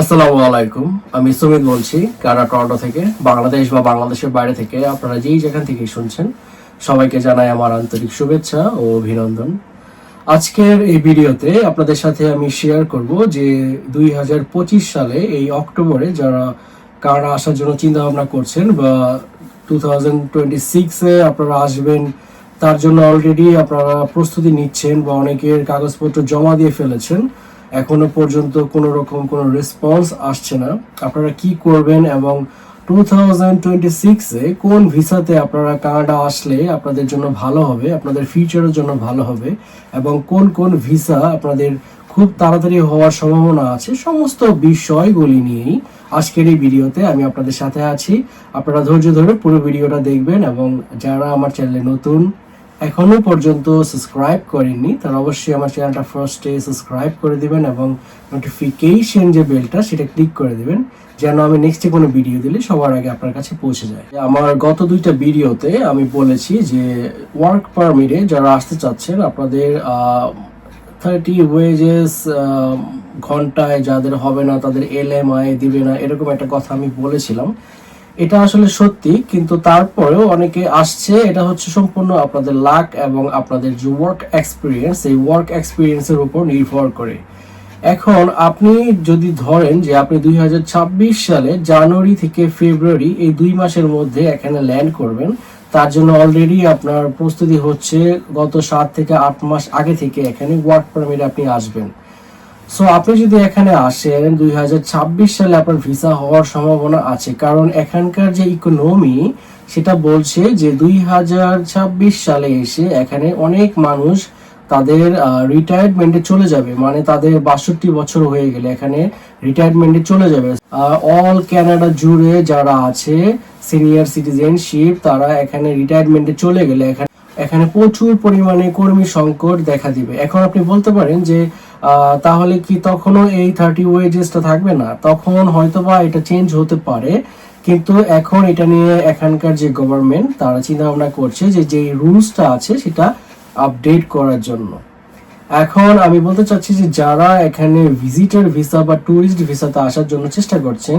আসসালামু আলাইকুম। আমি সুমিত বলছি, কারা টরন্টো থেকে, বাংলাদেশ বা বাংলাদেশের বাইরে থেকে আপনারা যেই যেখান থেকে শুনছেন, সবাইকে জানাই আমার আন্তরিক শুভেচ্ছা ও অভিনন্দন। আজকের এই ভিডিওতে আপনাদের সাথে আমি শেয়ার করব যে দুই হাজার পঁচিশ সালে এই অক্টোবরে যারা, কারা আসার জন্য চিন্তা ভাবনা করছেন বা টু থাউজেন্ড টোয়েন্টি সিক্সে আপনারা আসবেন, তার জন্য অলরেডি আপনারা প্রস্তুতি নিচ্ছেন বা অনেকের কাগজপত্র জমা দিয়ে ফেলেছেন এখনও পর্যন্ত কোনো রকম কোনো রেসপন্স আসছে না। আপনারা কি করবেন এবং টু থাউজেন্ড টোয়েন্টি সিক্সে কোন ভিসাতে আপনারা কানাডা আসলে আপনাদের জন্য ভালো হবে, আপনাদের ফিউচারের জন্য ভালো হবে এবং কোন কোন ভিসা আপনাদের খুব তাড়াতাড়ি হওয়ার সম্ভাবনা আছে, সমস্ত বিষয়গুলি নিয়েই আজকের এই ভিডিওতে আমি আপনাদের সাথে আছি। আপনারা ধৈর্য ধরে পুরো ভিডিওটা দেখবেন এবং যারা আমার চ্যানেলে নতুন এখনও পর্যন্ত সাবস্ক্রাইব করেননি তারা অবশ্যই আমার চ্যানেলটা ফার্স্টে সাবস্ক্রাইব করে দিবেন এবং নোটিফিকেশন যে বেলটা সেটা ক্লিক করে দিবেন, যেন আমি নেক্সটে কোনো ভিডিও দিলে সবার আগে আপনার কাছে পৌঁছে যায়। আমার গত দুইটা ভিডিওতে আমি বলেছি যে ওয়ার্ক পারমিটে যারা আসতে চাচ্ছেন, আপনাদের থার্টি ওয়েজেস ঘন্টায় যাদের হবে না, তাদের এল এম আই দিবে না, এরকম একটা কথা আমি বলেছিলাম। এটা আসলে সত্যি, কিন্তু তারপরেও অনেকে আসছে, এটা হচ্ছে সম্পূর্ণ আপনাদের লাক এবং আপনাদের যে ওয়ার্ক এক্সপিরিয়েন্স এই ওয়ার্ক এক্সপিরিয়েন্সের উপর নির্ভর করে। এখন আপনি যদি ধরেন যে আপনি দুই হাজার ছাব্বিশ সালে জানুয়ারি থেকে ফেব্রুয়ারি এই দুই মাসের মধ্যে এখানে ল্যান্ড করবেন, তার জন্য অলরেডি আপনার প্রস্তুতি হচ্ছে গত সাত থেকে আট মাস আগে থেকে এখানে ওয়ার্ক পারমিট আপনি আসবেন। সো আপনি যদি এখানে আসেন, দুই সালে আপনার ভিসা হওয়ার সম্ভাবনা আছে। কারণ এখানকার যে ইকোনমি সেটা বলছে যে দুই সালে এসে এখানে অনেক মানুষ তাদের রিটায়ারমেন্টে চলে যাবে। মানে তাদের বাষট্টি বছর হয়ে গেলে এখানে রিটায়ারমেন্টে চলে যাবে। অল ক্যানাডা জুড়ে যারা আছে সিনিয়র সিটিজেনশিপ তারা এখানে রিটায়ারমেন্টে চলে গেলে এখানে এখানে প্রচুর পরিমাণে কর্মী সংকট দেখা দিবে। এখন আপনি বলতে পারেন যে তাহলে কি তখনও এই থার্টি ওয়েজেসটা থাকবে না? তখন হয়তোবা এটা চেঞ্জ হতে পারে, কিন্তু এখন এটা নিয়ে এখানকার যে গভর্নমেন্ট তারা চিন্তা ভাবনা করছে যে যে রুলসটা আছে সেটা আপডেট করার জন্য। এখন আমি বলতে চাচ্ছি যে যারা এখানে ভিজিটার ভিসা বা ট্যুরিস্ট ভিসাতে আসার জন্য চেষ্টা করছেন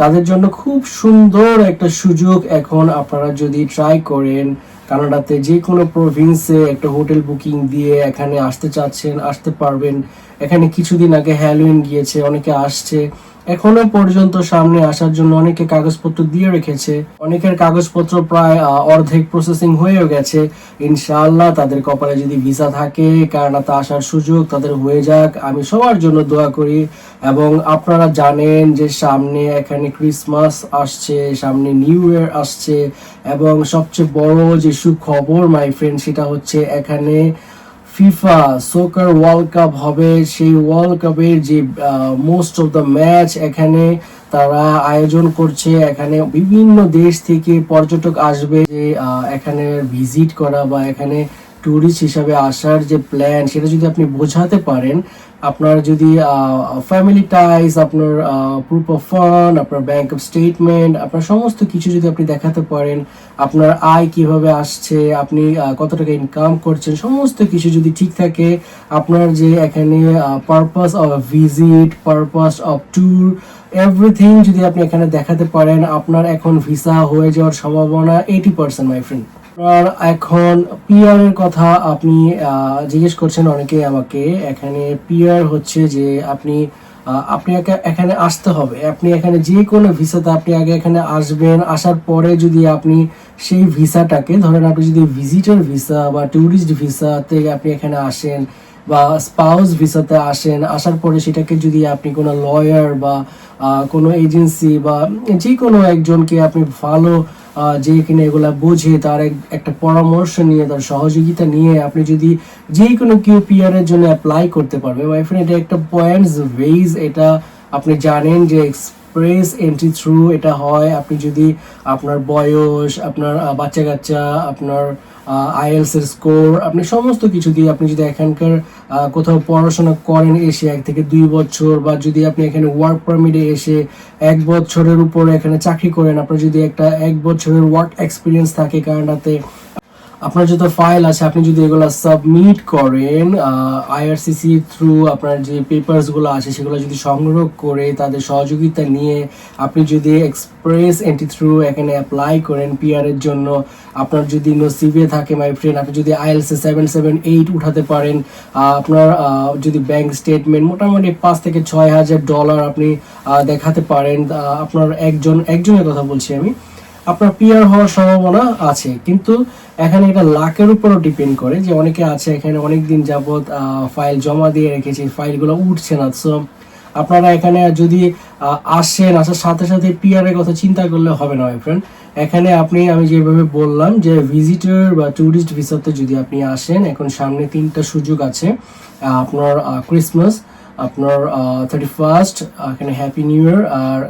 তাদের জন্য খুব সুন্দর একটা সুযোগ এখন আপনারা যদি ট্রাই করেন। কানাডাতে যে কোনো প্রভিন্সে একটা হোটেল বুকিং দিয়ে এখানে আসতে চাচ্ছেন, আসতে পারবেন। এখানে কিছুদিন আগে হ্যালোইন গিয়েছে, অনেকে আসছে। এখনও পর্যন্ত সামনে আসার জন্য অনেকে কাগজপত্র দিয়ে রেখেছে। অনেকের কাগজপত্র প্রায় অর্ধেক প্রসেসিং হয়েও গেছে। ইনশাআল্লাহ তাদের কপালে যদি ভিসা থাকে কানাডাতে আসার সুযোগ তাদের হয়ে যাক। আমি সবার জন্য দোয়া করি এবং আপনারা জানেন যে সামনে এখানে ক্রিসমাস আসছে, সামনে নিউ ইয়ার আসছে এবং সবচেয়ে বড় যে সুখবর মাই ফ্রেন্ড সেটা হচ্ছে এখানে ফিফা সোকার ওয়ার্ল্ড কাপ হবে। সেই ওয়ার্ল্ড কাপের যে মোস্ট অফ দ্য ম্যাচ এখানে তারা আয়োজন করছে। এখানে বিভিন্ন দেশ থেকে পর্যটক আসবে যে এখানে ভিজিট করা বা এখানে ট্যুরিস্ট হিসাবে আসার যে প্ল্যান সেটা যদি আপনি বোঝাতে পারেন, আপনার যদি ফ্যামিলি টাইজ আপনার প্রুফ অফ ফান্ড আপনার ব্যাংক অফ স্টেটমেন্ট আপনার সমস্ত কিছু যদি আপনি দেখাতে পারেন, আপনার আয় কীভাবে আসছে, আপনি কত টাকা ইনকাম করছেন, সমস্ত কিছু যদি ঠিক থাকে, আপনার যে এখানে purpose of visit purpose of tour everything যদি আপনি এখানে দেখাতে পারেন, আপনার এখন ভিসা হয়ে যাওয়ার সম্ভাবনা এইটি পার্সেন্ট মাই ফ্রেন্ড আপনার এখন পিআর এর কথা আপনি জিজ্ঞেস করছেন অনেকে আমাকে, এখানে পিআর হচ্ছে যে আপনি আপনি এখানে আসতে হবে। আপনি এখানে যে কোনো ভিসাতে আপনি আগে এখানে আসবেন, আসার পরে যদি আপনি সেই ভিসাটাকে, ধরেন আপনি যদি ভিজিটর ভিসা বা ট্যুরিস্ট ভিসাতে আপনি এখানে আসেন বা স্পাউস ভিসাতে আসেন, আসার পরে সেটাকে যদি আপনি কোনো লয়ার বা কোনো এজেন্সি বা যে কোনো একজনকে আপনি ভালো যে কিনা এগুলা বোঝে, তার একটা পরামর্শ নিয়ে, তার সহযোগিতা নিয়ে আপনি যদি যে কোনো কিউ পিআর এর জন্য অ্যাপ্লাই করতে পারবে মাই এটা একটা পয়েন্টস ওয়েজ এটা আপনি জানেন যে এক্সপ্রেস এন্ট্রি থ্রু এটা হয়। আপনি যদি আপনার বয়স, আপনার বাচ্চা কাচ্চা আপনার আইএলস এর স্কোর আপনি সমস্ত কিছু দিয়ে আপনি যদি এখানকার কোথাও পড়াশোনা করেন এসে এক থেকে দুই বছর বা যদি আপনি এখানে ওয়ার্ক পারমিটে এসে এক বছরের উপরে এখানে চাকরি করেন, আপনার যদি একটা এক বছরের ওয়ার্ক এক্সপিরিয়েন্স থাকে কানাডাতে আপনার যত ফাইল আছে, আপনি যদি এগুলো সাবমিট করেন আইআরসিসি থ্রু আপনার যে পেপারসগুলো আছে, সেগুলো যদি সংগ্রহ করে তাদের সহযোগিতা নিয়ে আপনি যদি এক্সপ্রেস এন্ট্রি থ্রু এখানে অ্যাপ্লাই করেন পিআর এর জন্য, আপনার যদি নসিবে থাকে মাই ফ্রেন্ড আপনি যদি আইএলসি সেভেন সেভেন এইট উঠাতে পারেন আপনার যদি ব্যাংক স্টেটমেন্ট মোটামুটি পাঁচ থেকে ছয় হাজার ডলার আপনি দেখাতে পারেন আপনার একজন, একজনের কথা বলছি আমি। আপনার পিয়ার হওয়ার সম্ভাবনা আছে, কিন্তু এখানে এটা লাখের উপরও ডিপেন্ড করে যে অনেকে আছে এখানে অনেক দিন যাবত ফাইল জমা দিয়ে রেখেছে ফাইলগুলো উঠছে না। সো আপনারা এখানে যদি আসেন, আসার সাথে সাথে পিআর এর কথা চিন্তা করলে হবে না ফ্রেন্ড এখানে আপনি, আমি যেভাবে বললাম যে ভিজিটর বা ট্যুরিস্ট ভিসাতে যদি আপনি আসেন, এখন সামনে তিনটা সুযোগ আছে। আপনার ক্রিসমাস আপনার থার্টি ফার্স্ট এখানে হ্যাপি নিউ ইয়ার আর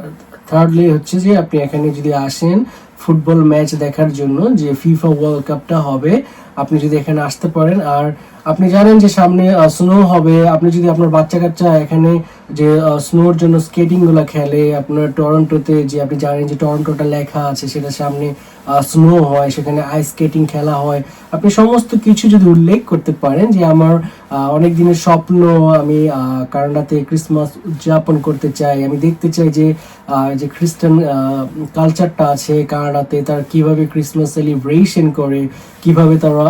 থার্ডলি হচ্ছে যে আপনি এখানে যদি আসেন ফুটবল ম্যাচ দেখার জন্য যে ফিফা ওয়ার্ল্ড কাপটা হবে আপনি যদি এখানে আসতে পারেন। আর আপনি জানেন যে সামনে স্নো হবে। আপনি যদি আপনার বাচ্চা কাচ্চা এখানে যে স্নোর জন্য স্কেটিংগুলো খেলে, আপনার টরন্টোতে যে, আপনি জানেন যে টরন্টোটা লেখা আছে সেটা সামনে স্নো হয়, সেখানে আইস স্কেটিং খেলা হয়। আপনি সমস্ত কিছু যদি উল্লেখ করতে পারেন যে, আমার অনেক দিনের স্বপ্ন, আমি কানাডাতে ক্রিসমাস উদযাপন করতে চাই। আমি দেখতে চাই যে যে খ্রিস্টান কালচারটা আছে কানাডাতে, তার কীভাবে ক্রিসমাস সেলিব্রেশন করে কীভাবে তারা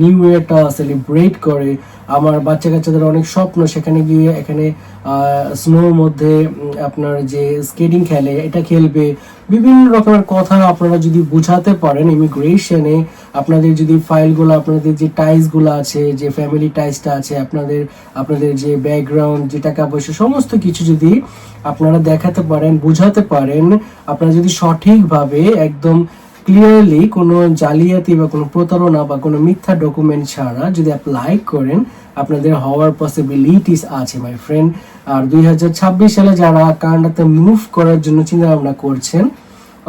নিউ ইয়ারটা সেলিব্রেট করে। আমার বাচ্চা কাচ্চাদের অনেক স্বপ্ন, সেখানে গিয়ে এখানে স্নোর মধ্যে আপনার যে স্কেটিং খেলে, এটা খেলবে। বিভিন্ন রকমের কথা আপনারা যদি বুঝাতে পারেন ইমিগ্রেশনে আপনাদের যদি ফাইলগুলো আপনাদের যে টাইসগুলো আছে, যে ফ্যামিলি টাইসটা আছে, আপনাদের আপনাদের যে ব্যাকগ্রাউন্ড যে টাকা পয়সা, সমস্ত কিছু যদি আপনারা দেখাতে পারেন, বুঝাতে পারেন, আপনারা যদি সঠিকভাবে একদম ক্লিয়ারলি কোনো জালিয়াতি বা কোনো প্রতারণা বা কোনো মিথ্যা ডকুমেন্ট ছাড়া যদি অ্যাপ্লাই করেন, আপনাদের হওয়ার পসিবিলিটিস আছে মাই ফ্রেন্ড আর দুই হাজার ছাব্বিশ সালে যারা কানাডাতে মুভ করার জন্য চিন্তা ভাবনা করছেন,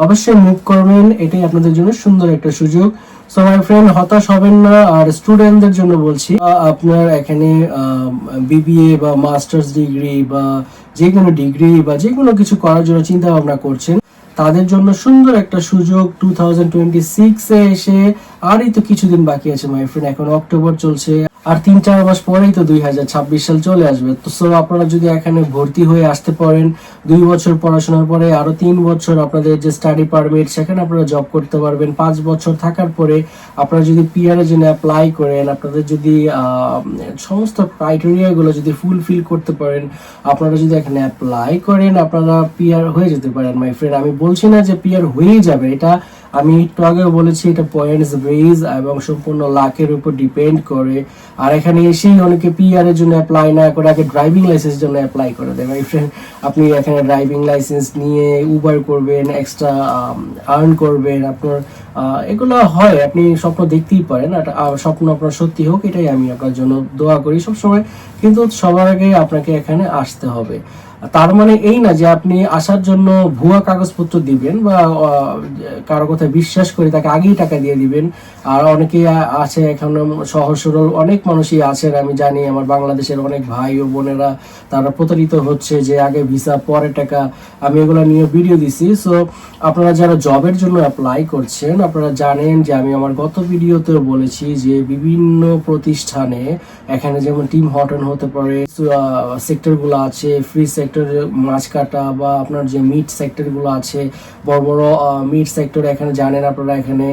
অবশ্যই মুভ করবেন। এটাই আপনাদের জন্য সুন্দর একটা সুযোগ। সো মাই ফ্রেন্ড হতাশ হবেন না। আর স্টুডেন্টদের জন্য বলছি আপনার এখানে বিবিএ বা মাস্টার্স ডিগ্রি বা যে কোনো ডিগ্রি বা যে কোনো কিছু করার জন্য চিন্তা ভাবনা করছেন। তাদের জন্য সুন্দর একটা সুযোগ টু থাউজেন্ড টোয়েন্টি সিক্সে এসে আরই তো কিছুদিন বাকি আছে মাই ফ্রেন্ড এখন অক্টোবর চলছে, আর তিন চার মাস পরেই তো দুই হাজার ছাব্বিশ সাল চলে আসবে। তো সো আপনারা যদি এখানে ভর্তি হয়ে আসতে পারেন, দুই বছর পড়াশোনার পরে আরও তিন বছর আপনাদের যে স্টাডি পারমিট সেখানে আপনারা জব করতে পারবেন। পাঁচ বছর থাকার পরে আপনারা যদি পিআরের জন্য অ্যাপ্লাই করেন, আপনাদের যদি সমস্ত ক্রাইটেরিয়া গুলো যদি ফুলফিল করতে পারেন, আপনারা যদি এখানে অ্যাপ্লাই করেন, আপনারা পিআর হয়ে যেতে পারেন মাই ফ্রেন্ড আমি বলছি না যে পিআর হয়েই যাবে, এটা আমি একটু আগেও বলেছি, এটা পয়েন্টস বেস এবং সম্পূর্ণ লাখের উপর ডিপেন্ড করে। আর এখানে এসেই অনেকে পিআর এর জন্য অ্যাপ্লাই না করে, আগে ড্রাইভিং লাইসেন্স জন্য অ্যাপ্লাই করে দেয়। মাই ফ্রেন্ড আপনি এখানে ড্রাইভিং লাইসেন্স নিয়ে উবার করবেন এক্সট্রা আর্ন করবেন, আপনার এগুলো হয়। আপনি স্বপ্ন দেখতেই পারেন, আর স্বপ্ন আপনার সত্যি হোক, এটাই আমি আপনার জন্য দোয়া করি সবসময়। কিন্তু সবার আগে আপনাকে এখানে আসতে হবে। তার মানে এই না যে আপনি আসার জন্য ভুয়া কাগজপত্র দিবেন বা কারও কথা বিশ্বাস করে তাকে আগেই টাকা দিয়ে দিবেন। আর অনেকেই আছে এখানে সহজ সরল, অনেক মানুষই আছেন, আমি জানি আমার বাংলাদেশের অনেক ভাই ও বোনেরা, তারা প্রতারিত হচ্ছে যে আগে ভিসা, পরে টাকা, আমি এগুলো নিয়ে ভিডিও দিছি। সো আপনারা যারা জবের জন্য অ্যাপ্লাই করছেন, আপনারা জানেন যে আমি আমার গত ভিডিওতেও বলেছি যে বিভিন্ন প্রতিষ্ঠানে, এখানে যেমন টিম হটন হতে পারে সেক্টরগুলো আছে ফ্রি সেক্টর মাছ কাটা বা আপনার যে মিট সেক্টরগুলো আছে, বড় বড় মিট সেক্টর এখানে জানেন আপনারা এখানে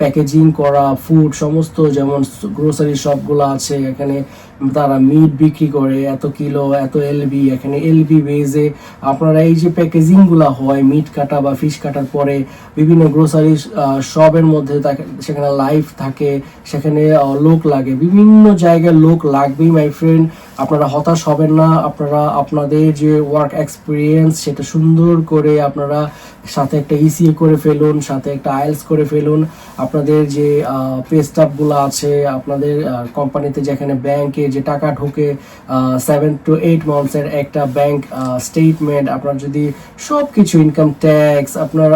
প্যাকেজিং করা ফুড সমস্ত যেমন গ্রোসারি শপগুলো আছে, এখানে তারা মিট বিক্রি করে, এত কিলো, এত এলবি এখানে এলবি বেজে আপনারা এই যে প্যাকেজিংগুলা হয় মিট কাটা বা ফিশ কাটার পরে বিভিন্ন গ্রোসারি শপের মধ্যে সেখানে লাইফ থাকে, সেখানে লোক লাগে, বিভিন্ন জায়গায় লোক লাগবেই মাই ফ্রেন্ড আপনারা হতাশ হবেন না আপনারা আপনাদের যে ওয়ার্ক এক্সপিরিয়েন্স সেটা সুন্দর করে আপনারা সাথে একটা ইসিএ করে ফেলুন, সাথে একটা আইএলস করে ফেলুন। আপনাদের যে পে গুলো আছে, আপনাদের কোম্পানিতে যেখানে ব্যাংকে যে টাকা ঢোকে সেভেন টু এইট মান্থসের একটা ব্যাংক স্টেটমেন্ট আপনার যদি সব কিছু ইনকাম ট্যাক্স আপনার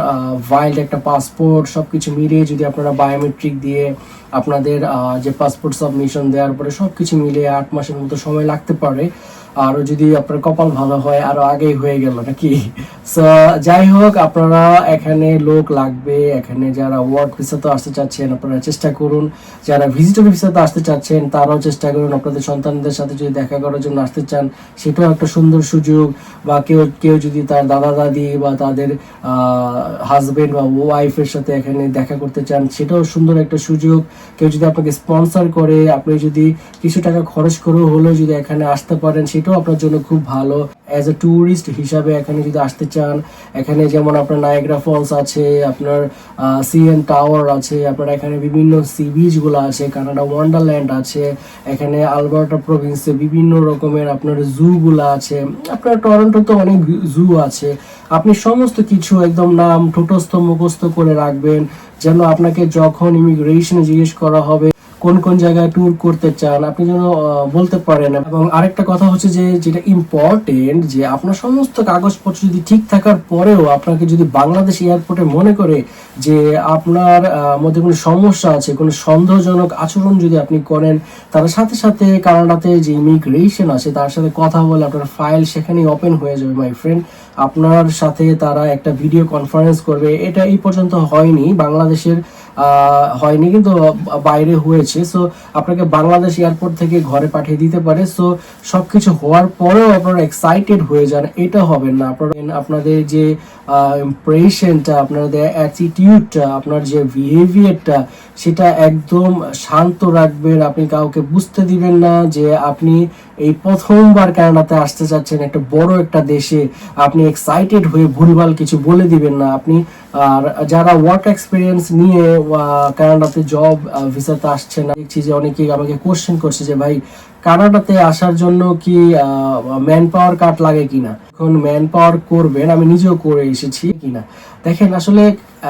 ভাইল্ড একটা পাসপোর্ট সব কিছু মিলিয়ে যদি আপনারা বায়োমেট্রিক দিয়ে আপনাদের যে পাসপোর্ট সাবমিশন দেওয়ার পরে সব কিছু মিলিয়ে আট মাসের মতো সময় লাগতে পারে আরও যদি আপনার কপাল ভালো হয়, আরও আগেই হয়ে গেল নাকি? সো যাই হোক, আপনারা এখানে লোক লাগবে, এখানে যারা ওয়ার্ক ভিসাতে আসতে চাচ্ছেন, আপনারা চেষ্টা করুন। যারা ভিজিটর ভিসাতে আসতে চাচ্ছেন, তারাও চেষ্টা করুন। আপনাদের সন্তানদের সাথে যদি দেখা করার জন্য আসতে চান, সেটাও একটা সুন্দর সুযোগ। বা কেউ কেউ যদি তার দাদা, দাদি বা তাদের হাজবেন্ড বা ওয়াইফের সাথে এখানে দেখা করতে চান, সেটাও সুন্দর একটা সুযোগ। কেউ যদি আপনাকে স্পন্সর করে, আপনি যদি কিছু টাকা খরচ করেও হলেও যদি এখানে আসতে পারেন সেটাও আপনার জন্য খুব ভালো। অ্যাজ এ ট্যুরিস্ট হিসাবে এখানে যদি আসতে চান, এখানে যেমন আপনার নায়গ্রা ফলস আছে, আপনার সিএন টাওয়ার আছে, আপনার এখানে বিভিন্ন সি বিচগুলো আছে কানাডা ওয়ান্ডারল্যান্ড আছে, এখানে আলবার্টা প্রভিন্সে বিভিন্ন রকমের আপনার জুগুলো আছে, আপনার টরন্টোতে অনেক জু আছে। আপনি সমস্ত কিছু একদম নাম, ঠোঁটস্থ, মুখস্থ করে রাখবেন, যেন আপনাকে যখন ইমিগ্রেশনে জিজ্ঞেস করা হবে কোন কোন জায়গায় ট্যুর করতে চান, আপনি যেন বলতে পারেন। এবং আরেকটা কথা হচ্ছে যে, যেটা ইম্পর্টেন্ট যে আপনার সমস্ত কাগজপত্র যদি ঠিক থাকার পরেও আপনাকে যদি বাংলাদেশ এয়ারপোর্টে মনে করে যে আপনার মধ্যে কোনো সমস্যা আছে, কোনো সন্দেহজনক আচরণ যদি আপনি করেন, তার সাথে সাথে কানাডাতে যে ইমিগ্রেশন আছে, তার সাথে কথা বলে আপনার ফাইল সেখানেই ওপেন হয়ে যাবে মাই ফ্রেন্ড আপনার সাথে তারা একটা ভিডিও কনফারেন্স করবে, এটা এই পর্যন্ত হয়নি। বাংলাদেশের হয়নি, কিন্তু বাইরে হয়েছে। সো আপনাকে বাংলাদেশ এয়ারপোর্ট থেকে ঘরে পাঠিয়ে দিতে পারে। সো সবকিছু হওয়ার পরেও আপনারা এক্সাইটেড হয়ে যান, এটা হবে না। আপনারা আপনাদের যে ইমপ্রেশনটা আপনাদের অ্যাটিটিউডটা আপনার যে বিহেভিয়ারটা সেটা একদম শান্ত রাখবেন। আপনি কাউকে বুঝতে দিবেন না যে আপনি এই প্রথমবার কানাডাতে আসতে চাচ্ছেন একটা বড় একটা দেশে। আপনি এক্সাইটেড হয়ে ভুলভাল কিছু বলে দিবেন না। আপনি আর যারা ওয়ার্ক এক্সপিরিয়েন্স নিয়ে কানাডাতে জব ভিসাতে আসছেন দেখছি যে অনেকেই আমাকে কোশ্চেন করছে যে, ভাই, কানাডাতে আসার জন্য কি ম্যান পাওয়ার কার্ড লাগে কিনা? এখন ম্যান পাওয়ার করবেন, আমি নিজেও করে এসেছি কিনা? দেখেন, আসলে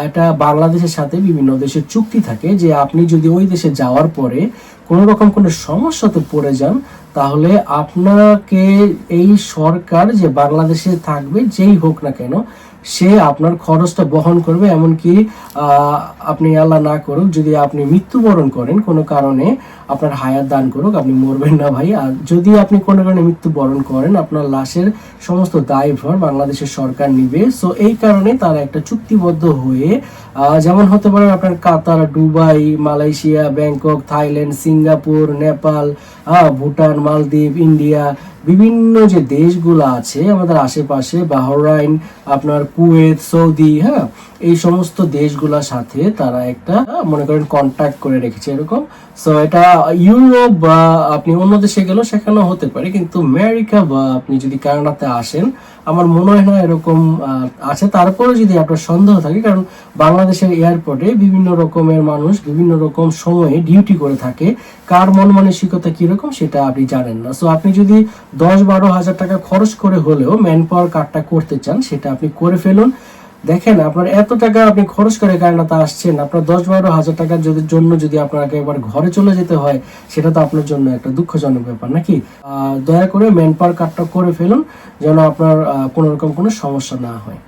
এটা বাংলাদেশের সাথে বিভিন্ন দেশের চুক্তি থাকে যে, আপনি যদি ওই দেশে যাওয়ার পরে কোনো রকম কোনো সমস্যাতে পড়ে যান, তাহলে আপনাকে এই সরকার যে বাংলাদেশে থাকবে, যেই হোক না কেন সে আপনার খরচটা বহন করবে, এমনকি আপনি আল্লাহ না করুক, যদি আপনি মৃত্যুবরণ করেন, কোনো কারণে আপনার হায়াত দান করুক, আপনি মরবেন না ভাই। আর যদি আপনি কোনো কারণে মৃত্যুবরণ করেন, আপনার লাশের সমস্ত দায়ভার বাংলাদেশের সরকার নিবে। সো এই কারণে তারা একটা চুক্তিবদ্ধ হয়ে যেমন হতে পারে আপনার Qatar, Dubai, Malaysia, Bangkok, Thailand, Singapore, Nepal Bhutan, Maldives, India বিভিন্ন যে দেশগুলো আছে, আমাদের আশেপাশে বাহরাইন, আপনার কুয়েত, সৌদি হ্যাঁ এই সমস্ত দেশগুলোর সাথে তারা একটা, মনে করেন কন্ট্যাক্ট করে রেখেছে এরকম। সো এটা ইউরোপ বা আপনি অন্য দেশে গেলেও সেখানেও হতে পারে, কিন্তু আমেরিকা বা আপনি যদি কানাডাতে আসেন আমার মনে হয় না এরকম আছে। তারপরে যদি আপনার সন্দেহ থাকে, কারণ বাংলাদেশের এয়ারপোর্টে বিভিন্ন রকমের মানুষ বিভিন্ন রকম সময়ে ডিউটি করে থাকে। কার মন মানসিকতা কীরকম সেটা আপনি জানেন না। সো আপনি যদি দশ বারো হাজার টাকা খরচ করে হলেও ম্যান পাওয়ার কার্ডটা করতে চান, সেটা আপনি করে ফেলুন। দেখেন, আপনার এত টাকা আপনি খরচ করে কানাডাতে আসছেন? আপনার দশ বারো হাজার টাকার যদি জন্য যদি আপনাকে এবার ঘরে চলে যেতে হয়, সেটা তো আপনার জন্য একটা দুঃখজনক ব্যাপার, নাকি? দয়া করে ম্যান পাওয়ার কার্ডটা করে ফেলুন, যেন আপনার কোনো রকম কোনো সমস্যা না হয়।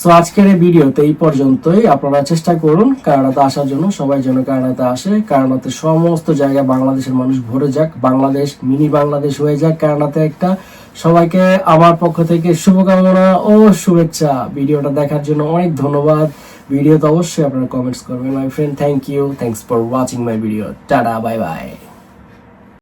সো আজকের এই ভিডিওতে এই পর্যন্তই। আপনারা চেষ্টা করুন কানাডাতে আসার জন্য, সবাই যেন কানাডাতে আসে। কানাডাতে সমস্ত জায়গায় বাংলাদেশের মানুষ ভরে যাক। বাংলাদেশ, মিনি বাংলাদেশ হয়ে যাক কানাডাতে একটা। সবাইকে আমার পক্ষ থেকে শুভকামনা ও শুভেচ্ছা। ভিডিওটা দেখার জন্য অনেক ধন্যবাদ। ভিডিওতে অবশ্যই আপনারা কমেন্টস করবেন my friend thank you thanks for watching my video tata bye bye